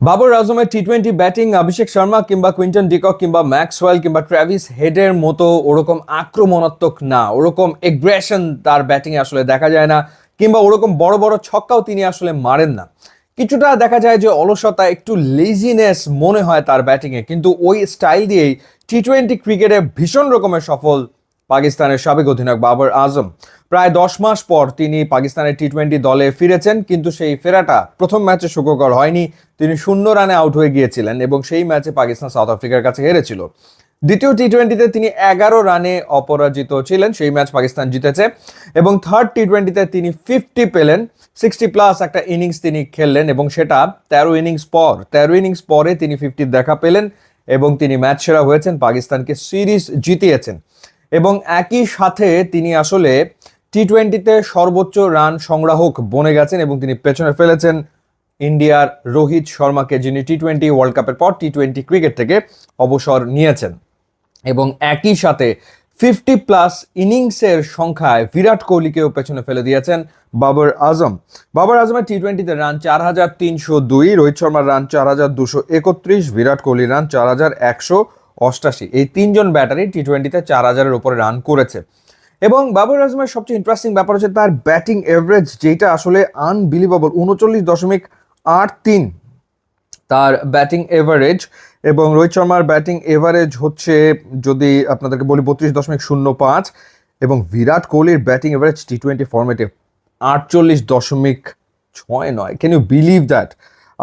বাবর আজমের T twenty batting Abhishek Sharma কিংবা Quinton de Kock কিংবা Maxwell কিংবা ট্র্যাভিস হেডের মতো ওরকম আক্রমণাত্মক না, ওরকম এগ্রেশন তার ব্যাটিংয়ে আসলে দেখা যায় না, কিংবা ওরকম বড় বড় ছক্কাও তিনি আসলে মারেন না। কিছুটা দেখা যায় যে অলসতা, একটু লেজিনেস মনে হয় তার ব্যাটিংয়ে কিন্তু ওই স্টাইল দিয়েই টি টোয়েন্টি ক্রিকেটে ভীষণ রকমের সফল পাকিস্তানের সাবেক অধিনায়ক বাবর আজম। প্রায় দশ মাস পর তিনি পাকিস্তানের টি টোয়েন্টি দলে ফিরেছেন, কিন্তু সেই ফেরাটা প্রথম ম্যাচে সুখকর হয়নি। তিনি শূন্য রানে আউট হয়ে গিয়েছিলেন এবং সেই ম্যাচে পাকিস্তান সাউথ আফ্রিকার কাছে হেরেছিল। দ্বিতীয় টি টোয়েন্টিতে তিনি এগারো রানে অপরাজিত ছিলেন, সেই ম্যাচ পাকিস্তান জিতেছে এবং থার্ড টি টোয়েন্টিতে তিনি ফিফটি পেলেন। সিক্সটি প্লাস একটা ইনিংস তিনি খেললেন এবং সেটা তেরো ইনিংস পর। তেরো ইনিংস পরে তিনি ফিফটির দেখা পেলেন এবং তিনি ম্যাচ সেরা হয়েছেন, পাকিস্তানকে সিরিজ জিতিয়েছেন। এবং একই সাথে তিনি আসলে টি টোয়েন্টিতে সর্বোচ্চ রান সংগ্রাহক বনে গেছেন এবং তিনি পেছনে ফেলেছেন ইন্ডিয়ার রোহিত শর্মাকে, যিনি টি টোয়েন্টি ওয়ার্ল্ড কাপের পর টি টোয়েন্টি ক্রিকেট থেকে অবসর নিয়েছেন। এবং একই সাথে ফিফটি প্লাস ইনিংসের সংখ্যায় বিরাট কোহলিকেও পেছনে ফেলে দিয়েছেন বাবর আজম। বাবর আজমের টি টোয়েন্টিতে রান চার হাজার তিনশো দুই, রোহিত শর্মার রান চার হাজার দুশো একত্রিশ, বিরাট কোহলির রান চার হাজার একশো অষ্টাশি। এই তিনজন ব্যাটারি টি টোয়েন্টিতে চার হাজারের উপরে রান করেছে। এবং বাবর আজমের সবচেয়ে ইন্টারেস্টিং ব্যাপার হচ্ছে তার ব্যাটিং এভারেজ যেটা আসলে আনবিলিভেবল উনচল্লিশ দশমিক আট তিন। তার ব্যাটিং এভারেজ এবং রোহিত শর্মার ব্যাটিং এভারেজ হচ্ছে যদি আপনাদেরকে বলি বত্রিশ দশমিক শূন্য পাঁচ এবং বিরাট কোহলির ব্যাটিং এভারেজ টি টোয়েন্টি ফর্মেটে আটচল্লিশ দশমিক ছয় নয়। ক্যান ইউ বিলিভ দ্যাট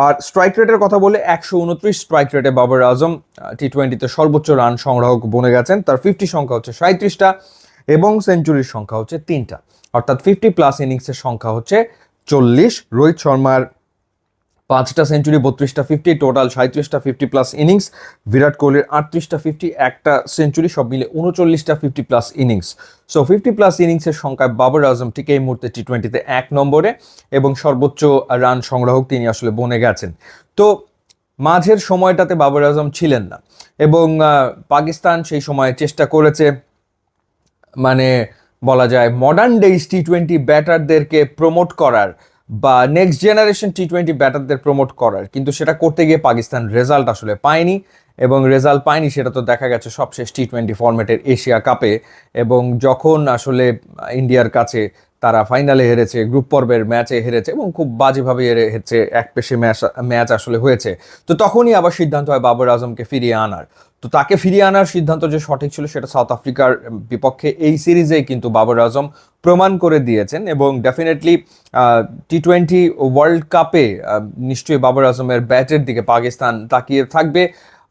আর স্ট্রাইক রেটের কথা বলে একশো উনত্রিশ স্ট্রাইক রেটে বাবর আজম টি টোয়েন্টিতে সর্বোচ্চ রান সংগ্রাহক বনে গেছেন। তার ফিফটি সংখ্যা হচ্ছে সাঁত্রিশটা এবং সেঞ্চুরির সংখ্যা হচ্ছে তিনটা। অর্থাৎ ফিফটি প্লাস ইনিংসের সংখ্যা হচ্ছে চল্লিশ। রোহিত শর্মার পাঁচটা সেঞ্চুরি, বত্রিশটা ফিফটি টোটাল সাঁত্রিশটা ফিফটি প্লাস ইনিংস বিরাট কোহলির আটত্রিশটা ফিফটি একটা সেঞ্চুরি, সব মিলে উনচল্লিশটা fifty plus innings so fifty plus ইনিংসের সংখ্যায় বাবর আজম ঠিক এই মুহূর্তে টি টোয়েন্টিতে এক নম্বরে এবং সর্বোচ্চ রান সংগ্রাহক তিনি আসলে বনে গেছেন। তো, মাঝের সময়টাতে বাবর আজম ছিলেন না এবং পাকিস্তান সেই সময় চেষ্টা করেছে মানে বলা যায় মডার্ন ডেইজ টি টোয়েন্টি ব্যাটারদেরকে প্রমোট করার বা নেক্সট জেনারেশন টি টোয়েন্টি ব্যাটারদের প্রমোট করার। কিন্তু সেটা করতে গিয়ে পাকিস্তান রেজাল্ট আসলে পায়নি এবং রেজাল্ট পায়নি সেটা তো দেখা গেছে সবশেষ টি টোয়েন্টি ফরম্যাটের এশিয়া কাপে এবং যখন আসলে ইন্ডিয়ার কাছে তারা ফাইনালে হেরেছে গ্রুপ পর্বের ম্যাচে হেরেছে এবং খুব বাজেভাবে হেরেছে, এক পেশে ম্যাচ ম্যাচ আসলে হয়েছে। তো তখনই আবার সিদ্ধান্ত হয় বাবর আজমকে ফিরিয়ে আনার। তো তাকে ফিরিয়ে আনার সিদ্ধান্ত যে সঠিক ছিল সেটা সাউথ আফ্রিকার বিপক্ষে এই সিরিজেই কিন্তু বাবর আজম প্রমাণ করে দিয়েছেন এবং ডেফিনেটলি টি টোয়েন্টি ওয়ার্ল্ড কাপে নিশ্চয়ই বাবর আজমের ব্যাটের দিকে পাকিস্তান তাকিয়ে থাকবে।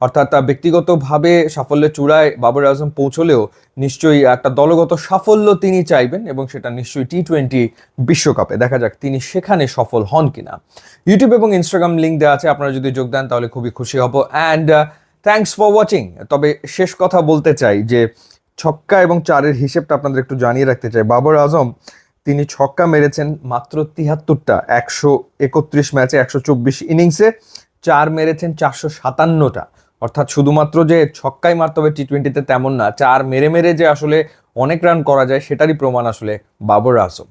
অর্থাৎ ব্যক্তিগতভাবে সাফল্যের চূড়ায় বাবর আজম পৌঁছলেও নিশ্চয়ই একটা দলগত সাফল্য তিনি চাইবেন এবং সেটা নিশ্চয়ই টি টোয়েন্টি বিশ্বকাপে। দেখা যাক তিনি সেখানে সফল হন কিনা। ইউটিউব এবং ইনস্টাগ্রাম লিঙ্ক দেওয়া আছে, আপনারা যদি যোগ দেন তাহলে খুবই খুশি হব। অ্যান্ড থ্যাঙ্কস ফর ওয়াচিং তবে শেষ কথা বলতে চাই যে ছক্কা এবং চারের হিসেবটা আপনাদের একটু জানিয়ে রাখতে চাই। বাবর আজম, তিনি ছক্কা মেরেছেন মাত্র তিহাত্তরটা একশো একত্রিশ ম্যাচে একশো চব্বিশ ইনিংসে। চার মেরেছেন চারশো সাতান্নটা। অর্থাৎ শুধুমাত্র যে ছক্কাই মারতে হবে টি টোয়েন্টিতে তেমন না, চার মেরে মেরে যে আসলে অনেক রান করা যায়, সেটারই প্রমাণ আসলে বাবর আজম।